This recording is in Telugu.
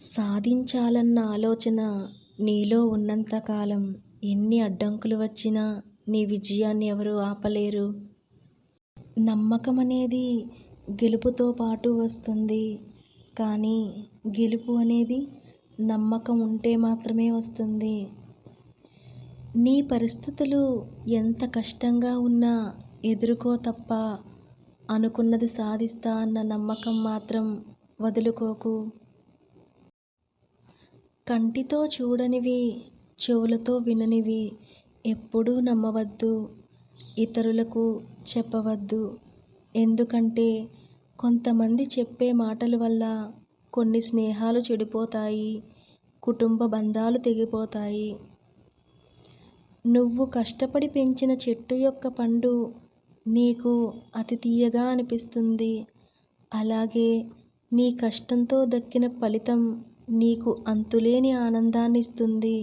సాధించాలన్న ఆలోచన నీలో ఉన్నంతకాలం ఎన్ని అడ్డంకులు వచ్చినా నీ విజయాన్ని ఎవరూ ఆపలేరు. నమ్మకం అనేది గెలుపుతో పాటు వస్తుంది. కానీ గెలుపు అనేది నమ్మకం ఉంటే మాత్రమే వస్తుంది. నీ పరిస్థితులు ఎంత కష్టంగా ఉన్నా ఎదుర్కో తప్ప అనుకున్నది సాధిస్తా అన్న నమ్మకం మాత్రం వదులుకోకు. కంటితో చూడనివి, చెవులతో విననివి ఎప్పుడూ నమ్మవద్దు. ఇతరులకు చెప్పవద్దు. ఎందుకంటే కొంతమంది చెప్పే మాటల వల్ల కొన్ని స్నేహాలు చెడిపోతాయి. కుటుంబ బంధాలు తెగిపోతాయి. నువ్వు కష్టపడి పెంచిన చెట్టు యొక్క పండు నీకు అతి తీయగా అనిపిస్తుంది. అలాగే నీ కష్టంతో దక్కిన ఫలితం నీకు అంతులేని ఆనందాన్నిస్తుంది.